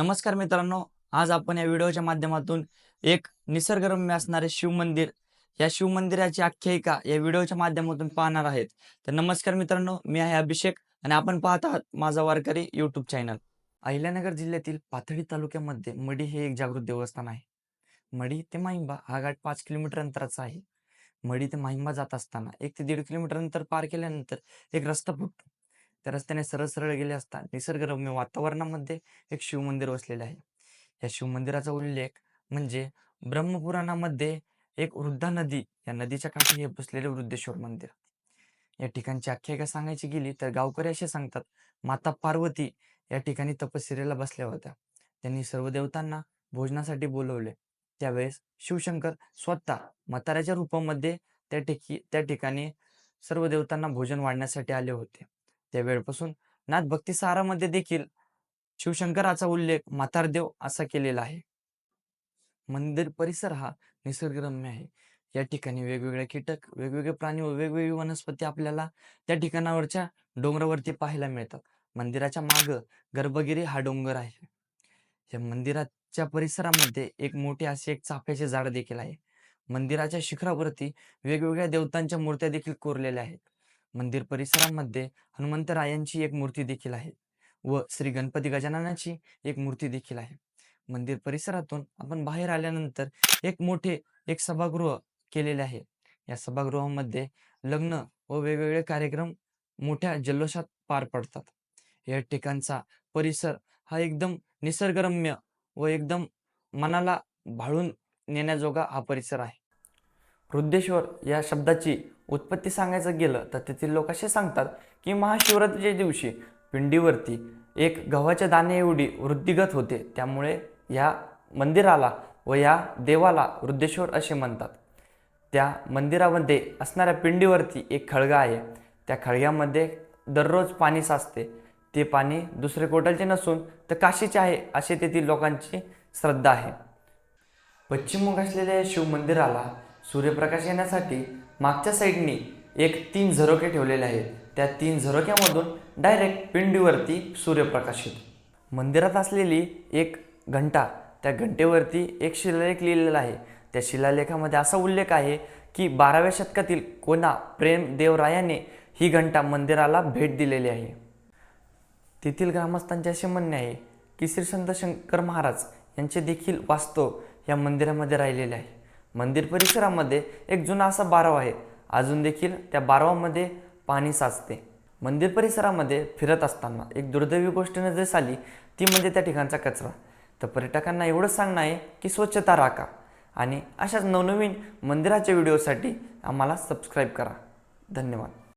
नमस्कार मित्रांनो आज आपण या व्हिडिओच्या माध्यमातून एक निसर्गरम्य असणारे शिव मंदिर या शिव मंदिराची आख्यायिका या व्हिडिओच्या माध्यमातून पाहणार आहेत. तर नमस्कार मित्रांनो मी आहे अभिषेक आणि आपण पाहत आहात माझा वारकरी युट्यूब चॅनल अहिल्यानगर जिल्ह्यातील पाथडी तालुक्यामध्ये मडी हे एक जागृत देवस्थान आहे. मडी ते माहिंबा हा घाट पाच किलोमीटर अंतराचा आहे. मडी ते माहिंबा जात असताना एक ते दीड किलोमीटर अंतर पार केल्यानंतर एक रस्ता फुटतो. त्या रस्त्याने सरळ सरळ गेले असता निसर्गरम्य वातावरणामध्ये एक शिवमंदिर वसलेले आहे. या शिवमंदिराचा उल्लेख म्हणजे ब्रह्मपुराणामध्ये एक वृद्धा नदी या नदीच्या काठी हे बसलेले वृद्धेश्वर मंदिर. या ठिकाणची आख्यायिका सांगायची गेली तर गावकरी असे सांगतात माता पार्वती या ठिकाणी तपश्चर्याला बसल्या होत्या. त्यांनी सर्व देवतांना भोजनासाठी बोलवले. त्यावेळेस शिवशंकर स्वतः म्हाताऱ्याच्या रूपामध्ये त्या ठिकी त्या ठिकाणी सर्व देवतांना भोजन वाढण्यासाठी आले होते. त्या वेळपासून. नाथ भक्ती सारामध्ये देखील शिवशंकराचा उल्लेख म्हातारदेव असा केलेला आहे. मंदिर परिसर हा निसर्गरम्य आहे. या ठिकाणी वेगवेगळे कीटक वेगवेगळे प्राणी व वेगवेगळी वनस्पती आपल्याला त्या ठिकाणावरच्या डोंगरावरती पाहायला मिळतात. मंदिराच्या माग गर्भगिरी हा डोंगर आहे. या मंदिराच्या परिसरामध्ये एक मोठे असे एक चाफ्याचे झाड देखील आहे. मंदिराच्या शिखरावरती वेगवेगळ्या देवतांच्या मूर्त्या देखील कोरलेल्या आहेत. मंदिर परिसरामध्ये हनुमंतरायांची एक मूर्ती देखील आहे व श्री गणपती गजाननाची एक मूर्ती देखील आहे. मंदिर परिसरातून आपण बाहेर आल्यानंतर एक मोठे एक सभागृह केलेले आहे. या सभागृहामध्ये लग्न व वेगवेगळे कार्यक्रम मोठ्या जल्लोषात पार पडतात. या ठिकाणचा परिसर हा एकदम निसर्गरम्य व एकदम मनाला भाळून नेण्याजोगा हा परिसर आहे. वृद्धेश्वर या शब्दाची उत्पत्ती सांगायचं गेलं तर तेथील लोक असे सांगतात की महाशिवरात्रीच्या दिवशी पिंडीवरती एक गव्हाच्या दाणे एवढी वृद्धिगत होते. त्यामुळे या मंदिराला व या देवाला वृद्धेश्वर असे म्हणतात. त्या मंदिरामध्ये असणाऱ्या पिंडीवरती एक खळगा आहे. त्या खळग्यामध्ये दररोज पाणी साचते. ते पाणी दुसरे कोटलचे नसून तर काशीचे आहे असे तेथील लोकांची श्रद्धा आहे. पश्चिममुख असलेल्या या सूर्यप्रकाश येण्यासाठी मागच्या साईडनी एक तीन झरोके ठेवलेले आहेत. त्या तीन झरोक्यामधून डायरेक्ट पिंडीवरती सूर्यप्रकाश येतो. मंदिरात असलेली एक घंटा त्या घंटेवरती एक शिलालेख लिहिलेला आहे. त्या शिलालेखामध्ये असा उल्लेख आहे की बाराव्या शतकातील कोणा प्रेम देवरायाने ही घंटा मंदिराला भेट दिलेली आहे. तेथील ग्रामस्थांचे असे म्हणणे आहे की श्री संत शंकर महाराज यांचे देखील वास्तव या मंदिरामध्ये राहिलेले आहे. मंदिर परिसरामध्ये एक जुना असा बारव आहे. अजून देखील त्या बारवामध्ये पाणी साचते. मंदिर परिसरामध्ये फिरत असताना एक दुर्दैवी गोष्ट नजरेस आली ती म्हणजे त्या ठिकाणचा कचरा. तर पर्यटकांना एवढंच सांगणं आहे की स्वच्छता राखा आणि अशाच नवनवीन मंदिराच्या व्हिडिओसाठी आम्हाला सबस्क्राईब करा. धन्यवाद.